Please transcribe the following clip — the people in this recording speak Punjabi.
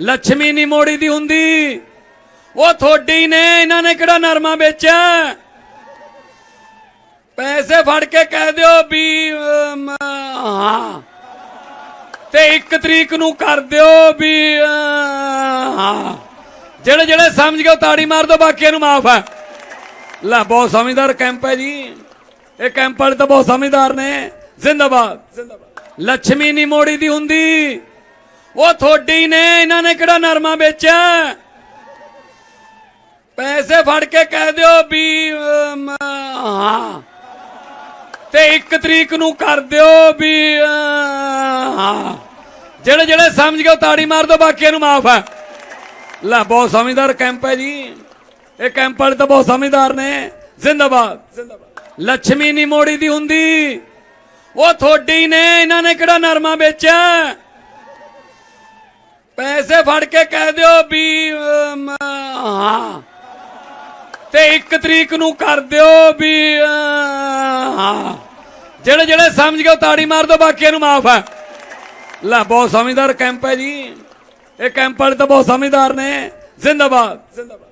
ਲక్ష్ਮੀ ਨਹੀਂ ਮੋੜੀ ਦੀ ਹੁੰਦੀ। ਉਹ ਥੋੜੀ ਨੇ, ਇਹਨਾਂ ਨੇ ਕਿਹੜਾ ਨਰਮਾ ਵੇਚਿਆ? ਪੈਸੇ ਫੜ ਕੇ ਕਹਿ ਦਿਓ ਵੀ ਹਾਂ। ਤੇ 1 ਤਰੀਕ ਨੂੰ ਕਰ ਦਿਓ ਵੀ ਹਾਂ। ਜਿਹੜੇ ਜਿਹੜੇ ਸਮਝ ਗਏ ਤਾੜੀ ਮਾਰ ਦਿਓ ਬਾਕੀਆਂ ਨੂੰ ਮਾਫ ਹੈ। ਲੈ, ਬਹੁਤ ਸਮਝਦਾਰ ਕੈਂਪ ਹੈ ਜੀ। ਇਹ ਕੈਂਪ ਵਾਲੇ ਤਾਂ ਬਹੁਤ ਸਮਝਦਾਰ ਨੇ। ਜ਼ਿੰਦਾਬਾਦ। ਜ਼ਿੰਦਾਬਾਦ ਲక్ష్ਮੀ ਨਹੀਂ ਮੋੜੀ ਦੀ ਹੁੰਦੀ। ਉਹ ਥੋੜੀ ਨੇ ਇਹਨਾਂ ਨੇ ਕਿਹੜਾ ਨਰਮਾ ਵੇਚਿਆ? ਪੈਸੇ ਫੜ ਕੇ ਕਹਿ ਦਿਓ ਵੀ ਅਮ, ਹਾਂ। ਤੇ 1 ਤਰੀਕ ਨੂੰ ਕਰ ਦਿਓ ਵੀ ਹਾਂ। ਜਿਹੜੇ ਜਿਹੜੇ ਸਮਝ ਗਏ ਤਾੜੀ ਮਾਰ ਦਿਓ ਬਾਕੀਆਂ ਨੂੰ ਮਾਫ ਹੈ। ਲੈ ਬਹੁਤ ਸਮਝਦਾਰ ਕੈਂਪ ਹੈ ਜੀ। ਇਹ ਕੈਂਪ ਵਾਲੇ ਤਾਂ ਬਹੁਤ ਸਮਝਦਾਰ ਨੇ। ਜ਼ਿੰਦਾਬਾਦ। ਜ਼ਿੰਦਾਬਾਦ ਲక్ష్ਮੀ ਨਹੀਂ ਮੋੜੀ ਦੀ ਹੁੰਦੀ। ਉਹ ਥੋੜੀ ਨੇ ਇਹਨਾਂ ਨੇ ਕਿਹੜਾ ਨਰਮਾ ਵੇਚਿਆ? ਪੈਸੇ ਫੜ ਕੇ ਕਹਿ ਦਿਓ ਵੀ ਹਾਂ। ਤੇ 1 ਤਰੀਕ ਨੂੰ ਕਰ ਦਿਓ ਵੀ ਹਾਂ। ਜਿਹੜੇ ਜਿਹੜੇ ਸਮਝ ਗਏ ਤਾੜੀ ਮਾਰ ਦਿਓ, ਬਾਕੀਆਂ ਨੂੰ ਮਾਫ ਹੈ। ਲੈ, ਬਹੁਤ ਸਮਝਦਾਰ ਕੈਂਪ ਹੈ ਜੀ। ਇਹ ਕੈਂਪ ਵਾਲੇ ਤਾਂ ਬਹੁਤ ਸਮਝਦਾਰ ਨੇ। ਜ਼ਿੰਦਾਬਾਦ ਜ਼ਿੰਦਾਬਾਦ।